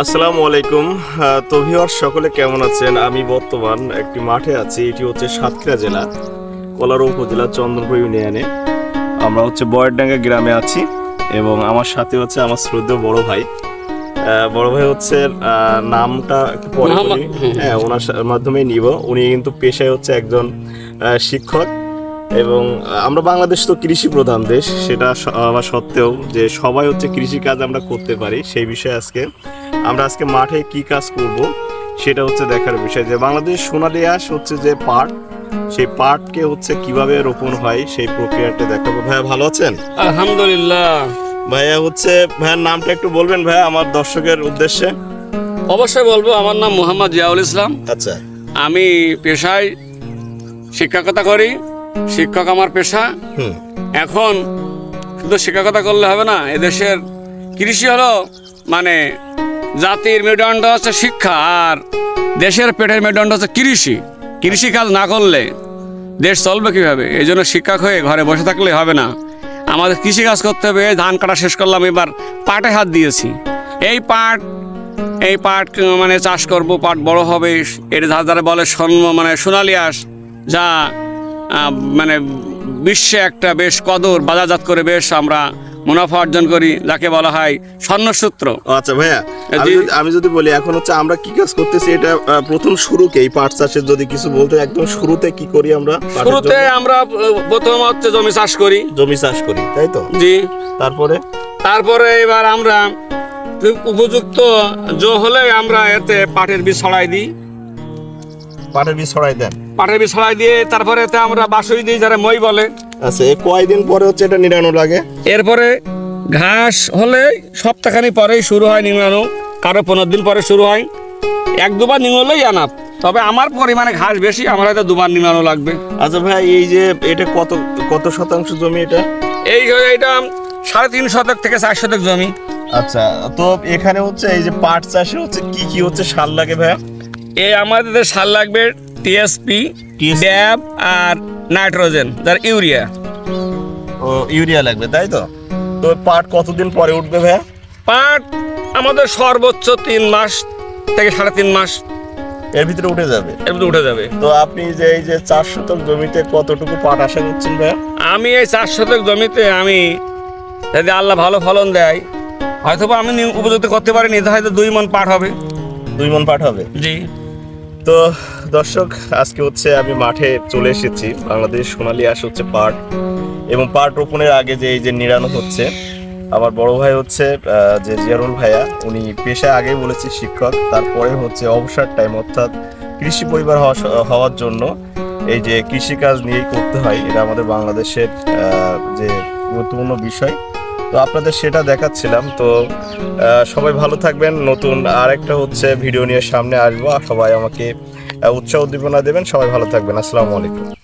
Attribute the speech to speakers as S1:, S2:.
S1: আসসালামু আলাইকুম। তো ভিউয়ার সকলে কেমন আছেন? আমি বর্তমান একটি মাঠে আছি এটি হচ্ছে সাতক্ষীরা জেলা কলার উপজেলা চন্দ্রপুর ইউনিয়নে। আমরা হচ্ছে বয়রডাঙ্গা গ্রামে আছি এবং আমার সাথে হচ্ছে আমার শ্রদ্ধেয় বড় ভাই। বড় ভাই হচ্ছে নামটা পরে হ্যাঁ ওনার মাধ্যমেই নিব। উনি কিন্তু পেশায় হচ্ছে একজন শিক্ষক। এবং আমরা বাংলাদেশ তো কৃষি প্রধান দেশ সেটা আবার সত্ত্বেও যে সবাই হচ্ছে কৃষি কাজ আমরা করতে পারি সেই বিষয়ে আজকে আমরা আজকে মাঠে কি কাজ করব সেটা হচ্ছে দেখার বিষয় যে বাংলাদেশ সোনালী আঁশ হচ্ছে যে পাট সেই পাটকে হচ্ছে কীভাবে রোপণ হয় সেই প্রক্রিয়াটা দেখাবো। ভাইয়া ভালো আছেন?
S2: আলহামদুলিল্লাহ।
S1: ভাইয়া হচ্ছে ভাইয়ার নামটা একটু বলবেন ভাইয়া আমার দর্শকের উদ্দেশ্যে।
S2: অবশ্যই বলব আমার নাম মোহাম্মদ জিয়াউল ইসলাম।
S1: আচ্ছা।
S2: আমি পেশায় শিক্ষকতা করি। শিক্ষক আমার পেশা। এখন শুধু শিক্ষকতা করলে হবে না এদেশের কৃষি হলো মানে জাতির মেরুদণ্ড হচ্ছে শিক্ষা আর দেশের পেটের মেরুদণ্ড হচ্ছে কৃষি। কৃষি কাজ না করলে দেশ চলবে কীভাবে? এই জন্য শিক্ষক হয়ে ঘরে বসে থাকলে হবে না। আমাদের কৃষি কাজ করতে হবে ধান কাটা শেষ করলাম এবার পাটে হাত দিয়েছি। এই পাট এই পাট মানে চাষ করব পাট বড় হবে এর যারা বলে স্বর্ণ মানে সোনালি আঁশ যা মানে বিশ্বে একটা বেশ কদর বাজারজাত করে বেশ আমরা মুনাফা অর্জন করি যাকে বলা হয় স্বর্ণসূত্র।
S1: আচ্ছা ভাইয়া আমি যদি বলি এখন হচ্ছে আমরা কি কাজ করতেছি এটা প্রথম শুরুকে এই পাট চাষের যদি কিছু বলতে একদম শুরুতে কি করি আমরা?
S2: শুরুতে আমরা প্রথম হচ্ছে জমি চাষ করি।
S1: জমি চাষ করি তাই তো?
S2: জি।
S1: তারপরে?
S2: তারপরে এবার আমরা উপযুক্ত জো হলে আমরা এতে পাটের বীজ ছড়াই দিই।
S1: পাটের বীজ ছড়াই দেন।
S2: পাটের বীজ ছড়াই দিয়ে তারপরে এতে আমরা বাসই দিই যারা মই বলে।
S1: আচ্ছা এই কয়দিন পরে হচ্ছে এটা নিরানো লাগে?
S2: এরপরে ঘাস হলে সপ্তাহখানি পরেই শুরু হয় নিংড়ানো কারও পনেরো দিন পরে শুরু হয়। এক দুবার নিংড়লেই আনাপ। তবে আমার পরিমাণে ঘাস বেশি আমার হয়তো দুবার নিংড়ানো লাগবে।
S1: আচ্ছা ভাই এই যে এটা কত কত শতাংশ জমি এটা?
S2: এই এইটা সাড়ে তিন শতক থেকে চার শতক জমি।
S1: আচ্ছা তো এখানে হচ্ছে এই যে পাট চাষে হচ্ছে কি কি হচ্ছে সার লাগে ভাইয়া?
S2: এই আমাদের সার লাগবে টিএসপি
S1: TSP
S2: ড্যাব আর নাইট্রোজেন যার ইউরিয়া
S1: ও ইউরিয়া লাগবে তাই তো? তো পাট কতদিন পরে উঠবে ভাইয়া?
S2: পাট আমাদের সর্বোচ্চ তিন মাস থেকে সাড়ে তিন মাস।
S1: এর ভিতরে উঠে যাবে?
S2: এর ভিতরে উঠে যাবে।
S1: তো আপনি যে এই যে চার শতক জমিতে কতটুকু পাট আশা করছেন ভাইয়া?
S2: আমি এই চার শতক জমিতে আমি যদি আল্লাহ ভালো ফলন দেয় হয়তো আমি উপযুক্ত করতে পারিনি হয়তো দুই মন পাট হবে।
S1: দুই মন পাট হবে?
S2: জি।
S1: তো দর্শক, আজকে হচ্ছে আমি মাঠে চলে এসেছি। বাংলাদেশ সোনালী আস হচ্ছে পাট এবং পাট রোপণের আগে যে এই যে নিরানো হচ্ছে, আমার বড় ভাই হচ্ছে যে জিয়ারুল ভাইয়া, উনি পেশায় আগেই বলেছে শিক্ষক, তারপরে হচ্ছে অবসর টাইম অর্থাৎ কৃষি পরিবার হওয়া হওয়ার জন্য এই যে কৃষিকাজ নিয়েই করতে হয়, এটা আমাদের বাংলাদেশের যে গুরুত্বপূর্ণ বিষয়। তো আপনাদের সেটা দেখাচ্ছিলাম, তো সবাই ভালো থাকবেন। নতুন আরেকটা হচ্ছে ভিডিও নিয়ে সামনে আসব। সবাই আমাকে উৎসাহ উদ্দীপনা দেবেন। সবাই ভালো থাকবেন। আসসালামু আলাইকুম।